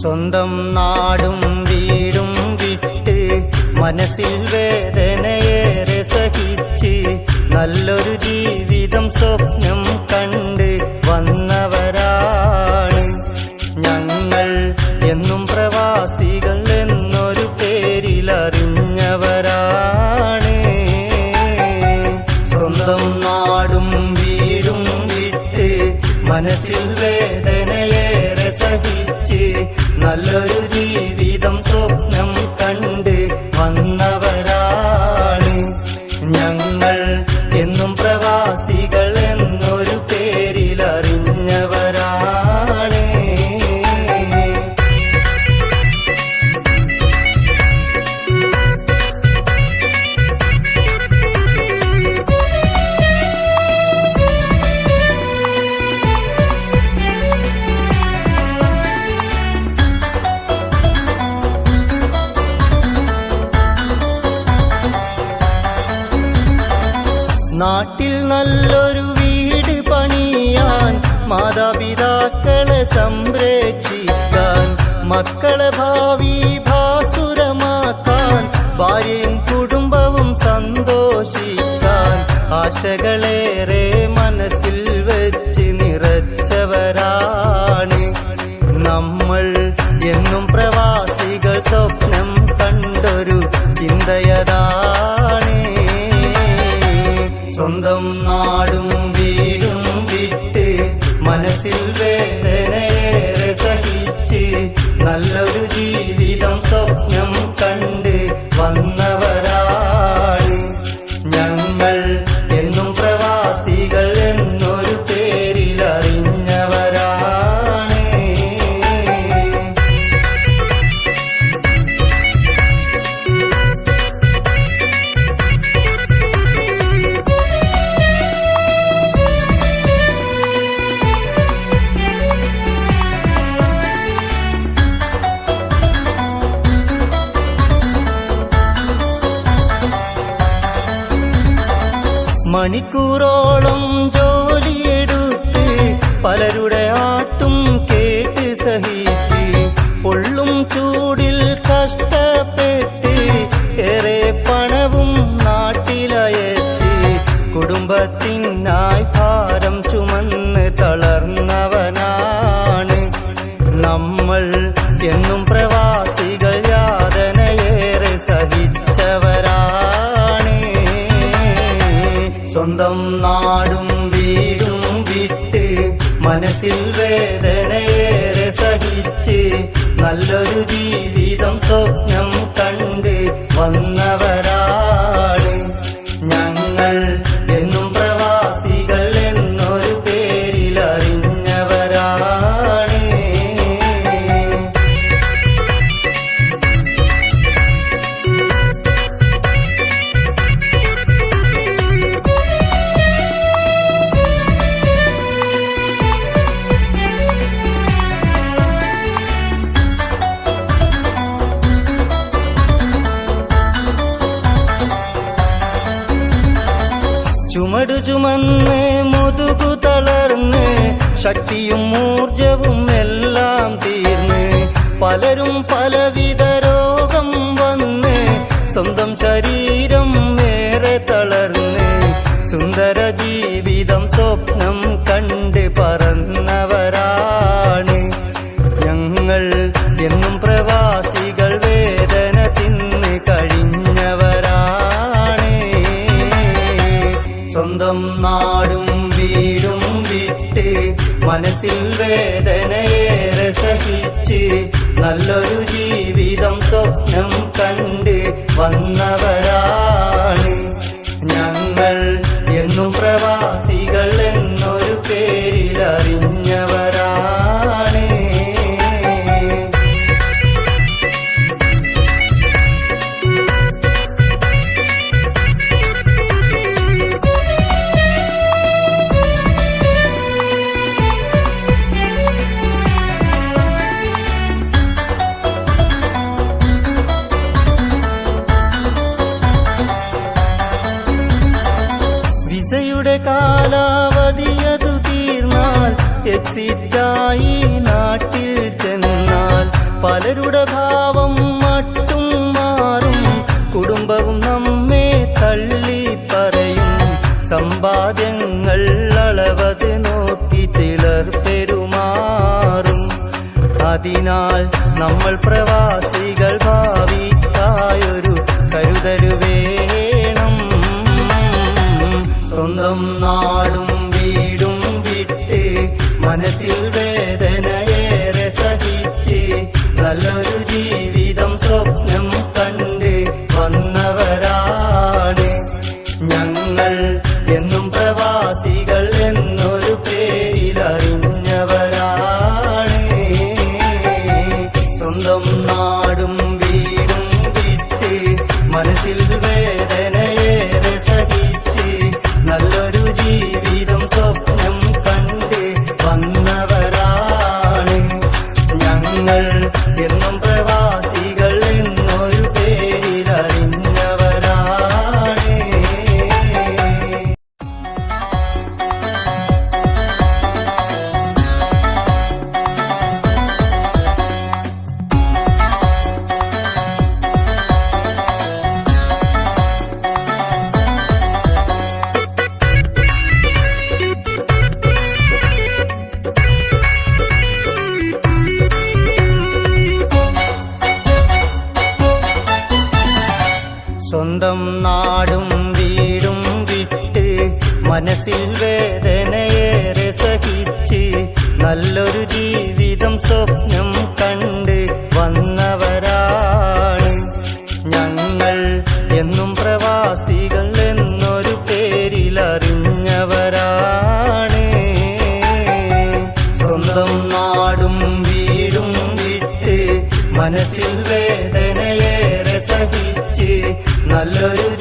സ്വന്തം നാടും വീടും വിട്ട് മനസ്സിൽ വേദനയേറെ സഹിച്ച് നല്ലൊരു ജീവിതം സ്വപ്നം കണ്ട് വന്നവരാണ് ഞങ്ങൾ എന്നും പ്രവാസികൾ എന്നൊരു പേരിൽ അറിഞ്ഞവരാണ്. സ്വന്തം നാടും വീടും വിട്ട് മനസ്സിൽ വേദനയേറെ സഹി നല്ലൊരു മാതാപിതാക്കളെ സംരക്ഷിക്കാൻ മക്കളെ ഭാവി ഭാസുരമാക്കാൻ ഭാര്യയും കുടുംബവും സന്തോഷിക്കാൻ ആശകളേറെ മനസ്സിൽ വെച്ച് നിറച്ചവരാണ്. നമ്മൾ എന്നും പ്രവാസികൾ സ്വപ്നം കണ്ടൊരു ചിന്തയതാണ്. സ്വന്തം നാടും വീടും നല്ലൊരു ജീവിതം മണിക്കൂറോളം ജോലിയെടുത്ത് പലരുടെ ആട്ടും സ്വന്തം നാടും വീടും വിട്ട് മനസ്സിൽ വേദനയേറെ സഹിച്ച് നല്ലൊരു ജീവിതം സ്വപ്നം കണ്ട് വന്നവരാണ് ശക്തിയും ഊർജവും എല്ലാം തീർന്ന് പലരും പലവിധ രോഗം വന്ന് സ്വന്തം ശരീരം ഏറെ തളർന്ന് സുന്ദര ജീവിതം സ്വപ്നം കണ്ട് പറന്നവരാണ്. ഞങ്ങൾ എന്നും പ്രവാസികൾ വേദന തിന്ന് കഴിഞ്ഞവരാണ്. സ്വന്തം നാടും മനസ്സിൽ വേദനയേറെ സഹിച്ച് നല്ലൊരു ജീവിതം സ്വപ്നം കണ്ട് വന്നവരാണ് ഞങ്ങൾ എന്നും പ്രവാസികൾ എക്സിറ്റായി നാട്ടിൽ ചെന്നാൽ പലരുടെ ഭാവം മട്ടും മാറും. കുടുംബവും നമ്മെ തള്ളി പറയും. സമ്പാദ്യങ്ങൾ അളവത് നോക്കി ചിലർ പെരുമാറും. അതിനാൽ നമ്മൾ പ്രവാസ സ്വന്തം നാടും വീടും വിട്ട് മനസ്സിൽ വേദനയേറെ സഹിച്ച് നല്ലൊരു ജീവിതം സ്വപ്നം കണ്ട് വന്നവരാണ്. ഞങ്ങൾ എന്നും പ്രവാസികൾ എന്നൊരു പേരിലറിഞ്ഞവരാണ് സ്വന്തം നാടും വീടും വിട്ട് മനസ്സിൽ വേദന നല്ലൊരു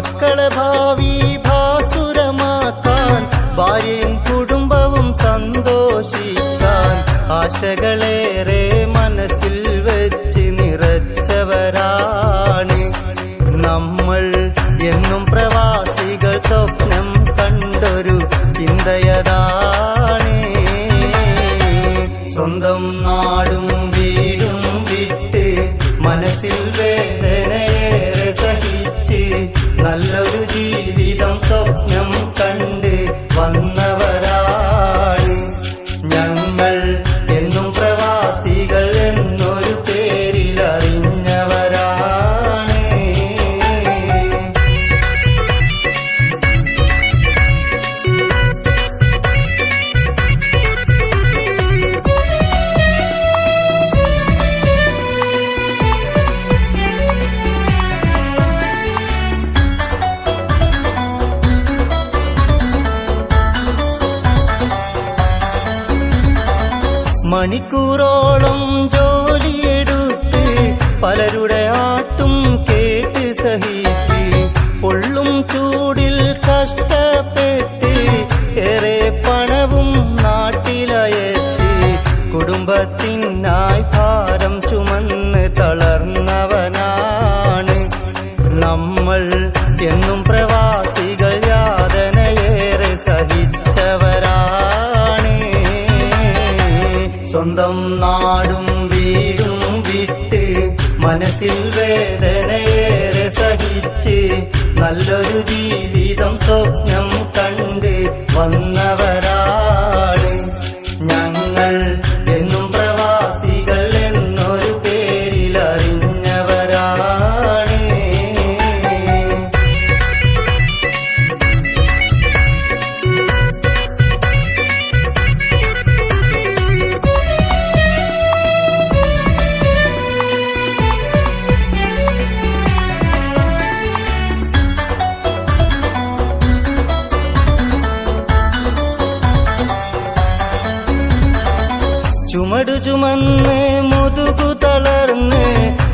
മക്കളെ ഭാവി ഭാസുരമാക്കാൻ ഭാര്യയും കുടുംബവും സന്തോഷിക്കാൻ ആശകളേറെ മനസ്സിൽ വെച്ച് നിറച്ചവരാണ്. നമ്മൾ എന്നും പ്രവാസികൾ സ്വപ്നം കണ്ടൊരു ചിന്തയതാണ്. സ്വന്തം നാടും വീടും വിട്ട് മനസ്സിൽ വേദനയേറെ നല്ലൊരു ജീവിതം സ്വപ്നം മണിക്കൂറോളം സ്വന്തം നാടും വീടും വിട്ട് മനസ്സിൽ വേദനയേറെ സഹിച്ച് നല്ലൊരു ജീവിതം സ്വപ്നം കണ്ട് വന്നവരാണ്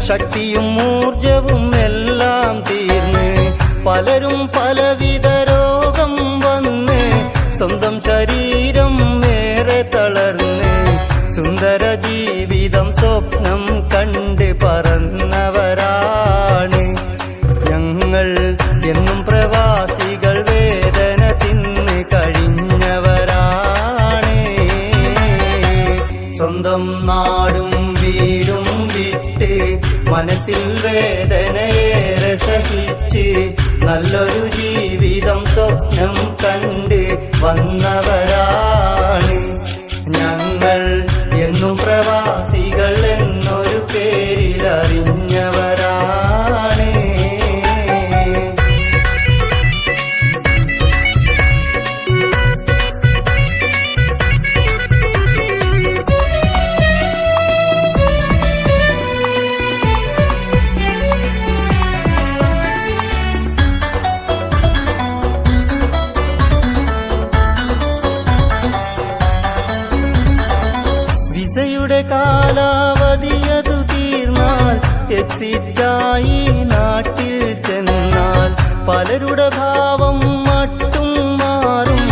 ശക്തിയും ഊർജവും എല്ലാം തീർന്ന് പലരും പലവിധ രോഗം വന്ന് സ്വന്തം ശരീരം ഏറെ തളർന്ന് സുന്ദര ജീവിതം സ്വപ്നം കണ്ട് പറന്നവരാണ്. ഞങ്ങൾ എന്നും പ്രവാസികൾ വേദന തിന്ന് കഴിഞ്ഞവരാണ്. സ്വന്തം നാടും വീടും വിട്ട് മനസ്സിൽ വേദനയേറെ സഹിച്ച് നല്ലൊരു ജീവിതം സ്വപ്നം കണ്ട് വന്നവരാണ്. ഞങ്ങൾ എന്നും പ്രവാസികൾ എന്നൊരു പേരിൽ പലരുടെ ഭാവം മട്ടും മാറും.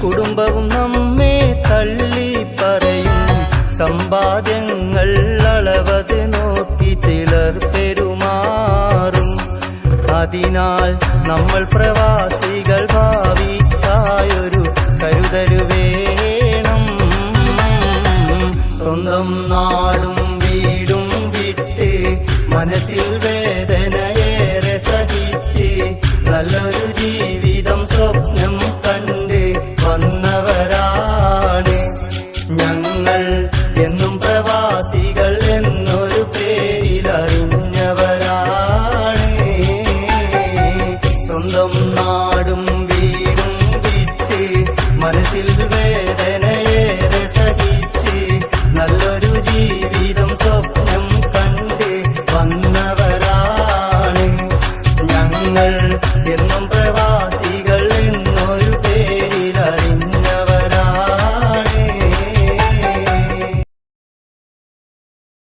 കുടുംബവും നമ്മെ തള്ളി പറയും. സമ്പാദ്യങ്ങൾ അളവത് നോക്കി ചിലർ പെരുമാറും. അതിനാൽ നമ്മൾ പ്രവാസികൾ സ്വന്തം നാടും വീടും വിട്ട് മനസ്സിൽ